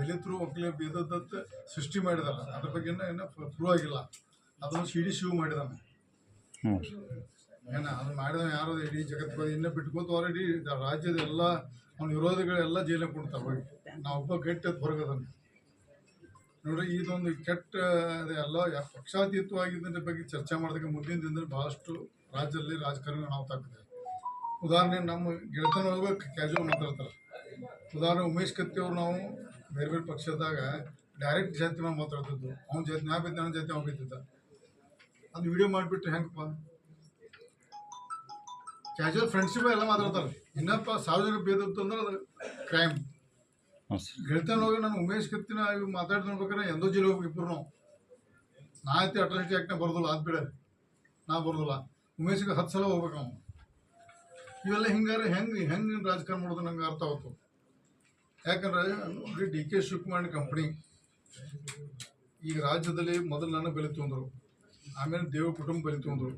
ದಲಿತರು ಒಕ್ಕಲಿಗ ಭೇದದತ್ತ ಸೃಷ್ಟಿ ಮಾಡಿದಲ್ಲ ಅದ್ರ ಬಗ್ಗೆ ಇನ್ನೂ ಪ್ರೂವ್ ಆಗಿಲ್ಲ. ಅದನ್ನು ಸಿ ಡಿ ಶಿವ್ ಮಾಡಿದಾನೆ ಏನ ಅದು ಮಾಡಿದ ಯಾರು? ಇಡೀ ಜಗತ್ತು ಇನ್ನೂ ಬಿಟ್ಕೋತ ಇಡೀ ರಾಜ್ಯದ ಎಲ್ಲ ಅವ್ನ ವಿರೋಧಿಗಳೆಲ್ಲ ಜೈಲಿಗೆ ಕೊಡ್ತಾರೆ ಹೋಗಿ. ನಾವು ಒಬ್ಬ ಗಟ್ಟಿ ಹೊರಗದನ್ನು ನೋಡ್ರಿ ಇದೊಂದು ಕೆಟ್ಟ ಎಲ್ಲ ಪಕ್ಷಾತೀತವಾಗಿದ್ದರ ಬಗ್ಗೆ ಚರ್ಚೆ ಮಾಡಿದಾಗ ಮುಂದಿನ ದಿನದಲ್ಲಿ ಬಹಳಷ್ಟು ರಾಜ್ಯದಲ್ಲಿ ರಾಜಕಾರಣ ನಾವು ತಾಕಿದೆ ಉದಾಹರಣೆ ನಮ್ಮ ಗೆಳೆತನ ಕ್ಯಾಜುವಲ್ ಮಾತಾಡ್ತಾರೆ. ಉದಾಹರಣೆ ಉಮೇಶ್ ಕತ್ತಿ ಅವ್ರು ನಾವು ಬೇರೆ ಬೇರೆ ಪಕ್ಷದಾಗ ಡೈರೆಕ್ಟ್ ಜಾತಿ ಮೇಲೆ ಮಾತಾಡ್ತಿದ್ದು ಅವ್ನ ಜಾತಿ, ನಾ ಬಿದ್ದ ನನ್ನ ಜಾತಿ, ಅವ್ನು ಬಿದ್ದಿದ್ದ ಅದು ವಿಡಿಯೋ ಮಾಡಿಬಿಟ್ರೆ ಹೆಂಗಪ್ಪ? ಕ್ಯಾಶುವಲ್ ಫ್ರೆಂಡ್ಶಿಪ್ ಎಲ್ಲ ಮಾತಾಡ್ತಾರೆ. ಇನ್ನಪ್ಪ ಸಾರ್ವಜನಿಕ ಭೇದತ್ತು ಅಂದ್ರೆ ಅದು ಕ್ರೈಮ್ ಗೆಳ್ತಾನ ಹೋಗಿ ನಾನು ಉಮೇಶ್ ಕತ್ತಿನ ಇವ್ ಮಾತಾಡ್ತಾ ನೋಡ್ಬೇಕಾದ್ರೆ ಎಂದೋ ಜಿಲ್ಲೆ ಹೋಗಿ ಇಬ್ಬರು ನಾವು ನಾ ಐತಿ ಅಟ್ರಾಸಿಟಿ ಆ್ಯಕ್ಟ್ನ ಬರೋದಿಲ್ಲ ಅದು ಬಿಡ. ನಾ ಬರೋದಿಲ್ಲ. ಉಮೇಶ್ಗೆ ಹತ್ತು ಸಲ ಹೋಗ್ಬೇಕು ಅವ್ನು. ಇವೆಲ್ಲ ಹಿಂಗಾರೆ ಹೆಂಗೆ ಹೆಂಗೆ ರಾಜಕಾರಣ ಮಾಡೋದು ನಂಗೆ ಅರ್ಥ ಆಯ್ತು ಯಾಕಂದ್ರೆ ಡಿ ಕೆ ಶಿವಕುಮಾರ್ ಕಂಪ್ನಿ ಈಗ ರಾಜ್ಯದಲ್ಲಿ ಮೊದಲು ನನ್ನ ಬೆಲೆ ತೊಂದರು ಆಮೇಲೆ ದೇವ ಕುಟುಂಬ ಬೆಲೆ ತೊಂದರು